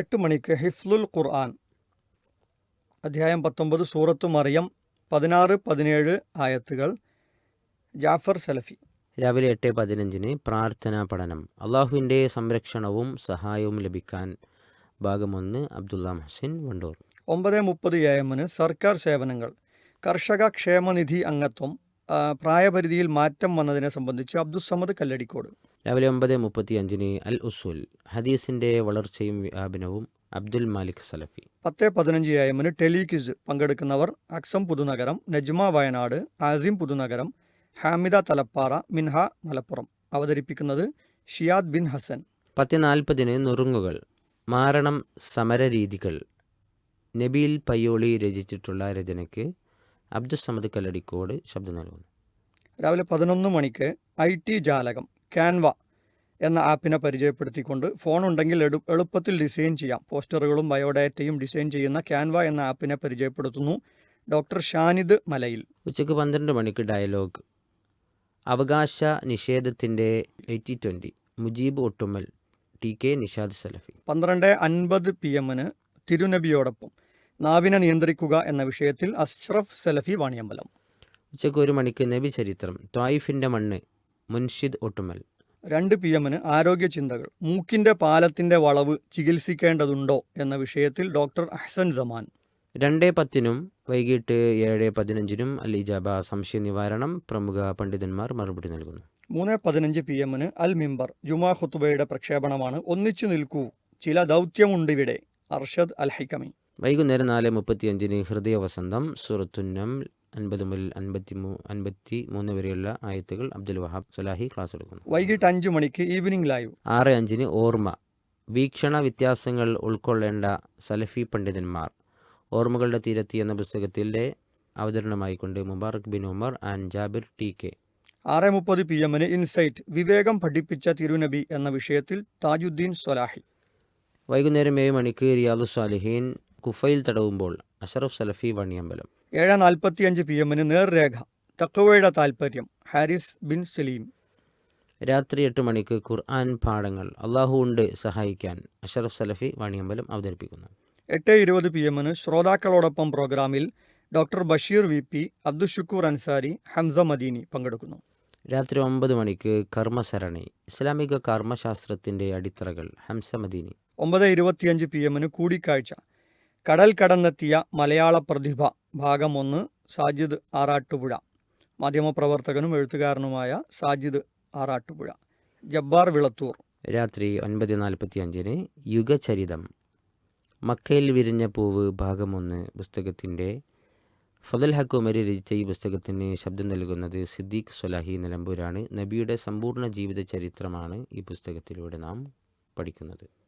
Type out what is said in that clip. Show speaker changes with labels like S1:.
S1: എട്ട് മണിക്ക് ഹിഫ്ലുൽ ഖുർആൻ. അധ്യായം പത്തൊമ്പത് സൂറത്ത് മറിയം പതിനാറ് പതിനേഴ് ആയത്തുകൾ. ജാഫർ സലഫി.
S2: രാവിലെ എട്ട് പതിനഞ്ചിന് പ്രാർത്ഥനാ പഠനം. അള്ളാഹുവിന്റെ സംരക്ഷണവും സഹായവും ലഭിക്കാൻ ഭാഗമൊന്ന് അബ്ദുല്ല മഹസിൻ വണ്ടൂർ.
S1: ഒമ്പത് മുപ്പത് എ എമ്മിന് സർക്കാർ സേവനങ്ങൾ. കർഷക ക്ഷേമനിധി അംഗത്വം. പ്രായപരിധിയിൽ മാറ്റം വന്നതിനെ സംബന്ധിച്ച് അബ്ദുസമദ് കല്ലടിക്കോട്.
S2: രാവിലെ ഒമ്പത് മുപ്പത്തി അഞ്ചിന് അൽ ഉസുൽ ഹദീസിന്റെ വളർച്ചയും വ്യാപനവും അബ്ദുൽ മാലിക് സലഫി.
S1: പത്ത് പതിനഞ്ച് എ എമ്മിന് ടെലിക്വിസ് പങ്കെടുക്കുന്നവർ അക്സം പുതുനഗരം നജ്മ വയനാട് ആസിം പുതുനഗരം ഹാമിദ തലപ്പാറ മിൻഹ മലപ്പുറം. അവതരിപ്പിക്കുന്നത് ഷിയാദ് ബിൻ ഹസൻ.
S2: പത്ത് നാൽപ്പതിന് നുറുങ്ങുകൾ മാരണം സമരരീതികൾ. നബീൽ പയ്യോളി രചിച്ചിട്ടുള്ള രചനയ്ക്ക് അബ്ദുസമദ് കല്ലടിക്കോട് ശബ്ദം നൽകുന്നു.
S1: രാവിലെ പതിനൊന്ന് മണിക്ക് ഐ ടി ജാലകം ക്യാൻവ എന്ന ആപ്പിനെ പരിചയപ്പെടുത്തിക്കൊണ്ട് ഫോൺ ഉണ്ടെങ്കിൽ എടു എളുപ്പത്തിൽ ഡിസൈൻ ചെയ്യാം. പോസ്റ്ററുകളും ബയോഡാറ്റയും ഡിസൈൻ ചെയ്യുന്ന ക്യാൻവ എന്ന ആപ്പിനെ പരിചയപ്പെടുത്തുന്നു ഡോക്ടർ ഷാനിദ് മലയിൽ.
S2: ഉച്ചയ്ക്ക് പന്ത്രണ്ട് മണിക്ക് ഡയലോഗ്. അവകാശ നിഷേധത്തിന്റെ eighty twenty Mujeeb Ottumal T K Nishad Salafi.
S1: പന്ത്രണ്ട് അൻപത് പി എമ്മിന് തിരുനബിയോടൊപ്പം. നാവിനെ നിയന്ത്രിക്കുക എന്ന വിഷയത്തിൽ അഷ്റഫ് സലഫി വാണിയമ്പലം.
S2: ഉച്ചയ്ക്ക് ഒരു മണിക്ക് നബി ചരിത്രം ത്വായിഫിന്റെ മണ്ണ് മുൻഷിദ് ഒട്ടുമൽ.
S1: രണ്ട് പി എമ്മിന് ആരോഗ്യ ചിന്തകൾ മൂക്കിന്റെ പാലത്തിന്റെ വളവ് ചികിത്സിക്കേണ്ടതുണ്ടോ എന്ന വിഷയത്തിൽ ഡോക്ടർ അഹ്സൻ സമാൻ.
S2: രണ്ട് പത്തിനും വൈകിട്ട് ഏഴ് പതിനഞ്ചിനും അൽ ഇജാബ സംശയ നിവാരണം പ്രമുഖ പണ്ഡിതന്മാർ മറുപടി നൽകുന്നു.
S1: മൂന്ന് പതിനഞ്ച് പി എമ്മിന് അൽ മിംബർ ജുമാ ഖുത്തുബയുടെ പ്രക്ഷേപണമാണ് ഒന്നിച്ചു നിൽക്കൂ ചില ദൗത്യമുണ്ട് ദൗത്യമുണ്ടിവിടെ അർഷദ് അൽ ഹൈക്കമി
S2: വൈകുന്നേരം നാല് മുപ്പത്തി അഞ്ചിന് ഹൃദയവസന്തം സുറത്തുന്നം അൻപത് മുതൽ അൻപത്തി മൂ അൻപത്തി മൂന്ന് വരെയുള്ള ആയത്തുകൾ അബ്ദുൽ വഹാബ് സലാഹി ക്ലാസ് എടുക്കുന്നു.
S1: വൈകിട്ട് അഞ്ച് മണിക്ക് ഈവനിംഗ് ലൈവ്.
S2: ആറ് അഞ്ചിന് ഓർമ്മ വീക്ഷണ വ്യത്യാസങ്ങൾ ഉൾക്കൊള്ളേണ്ട സലഫി പണ്ഡിതന്മാർ. ഓർമ്മകളുടെ തീരത്തി എന്ന പുസ്തകത്തിലെ അവതരണമായിക്കൊണ്ട് Mubarak bin Umar and Jabir T K.
S1: ആറ് മുപ്പത് പി എമ്മിന് ഇൻസൈറ്റ് വിവേകം പഠിപ്പിച്ച തിരുനബി എന്ന വിഷയത്തിൽ താജുദ്ദീൻ സ്വലാഹി
S2: വൈകുന്നേരം ഏഴ് മണിക്ക് റിയാദു സ്വാലിഹീൻ കുഫയിൽ തടവുമ്പോൾ അഷറഫ് സലഫി വണിയമ്പലം.
S1: ഏഴ് നാൽപ്പത്തിയഞ്ച് പി എമ്മിന് നേർരേഖ തക്കവയുടെ താൽപ്പര്യം ഹാരിസ് ബിൻ സലീം.
S2: രാത്രി എട്ട് മണിക്ക് ഖുർആൻ പാഠങ്ങൾ അള്ളാഹു ഉണ്ട് സഹായിക്കാൻ അഷറഫ് സലഫി വണിയമ്പലം അവതരിപ്പിക്കുന്നു.
S1: എട്ട് ഇരുപത് പി എമ്മിന് ശ്രോതാക്കളോടൊപ്പം പ്രോഗ്രാമിൽ doctor Basheer V P Abdushukoor Ansari Hamsa Madeeni പങ്കെടുക്കുന്നു.
S2: രാത്രി ഒമ്പത് മണിക്ക് കർമ്മസരണി ഇസ്ലാമിക കർമ്മശാസ്ത്രത്തിന്റെ അടിത്തറകൾ ഹംസ മദീനി.
S1: ഒമ്പത് ഇരുപത്തിയഞ്ച് പി എമ്മിന് കൂടിക്കാഴ്ച കടൽ കടന്നെത്തിയ മലയാള പ്രതിഭ ഭാഗം ഒന്ന് സാജിദ് ആറാട്ടുപുഴ. മാധ്യമപ്രവർത്തകനും എഴുത്തുകാരനുമായ സാജിദ് ആറാട്ടുപുഴ. ജബ്ബാർ വിളത്തൂർ.
S2: രാത്രി ഒൻപത് നാൽപ്പത്തി അഞ്ചിന് യുഗചരിതം. മക്കയിൽ വിരിഞ്ഞ പൂവ് ഭാഗം ഒന്ന് പുസ്തകത്തിന്റെ. ഫതൽ ഹക്കുമരി രചിച്ച ഈ പുസ്തകത്തിന് ശബ്ദം നൽകുന്നത് സിദ്ദീഖ് സൊലാഹി നിലമ്പൂരാണ്. നബിയുടെ സമ്പൂർണ ജീവിത ചരിത്രമാണ് ഈ പുസ്തകത്തിലൂടെ നാം പഠിക്കുന്നത്.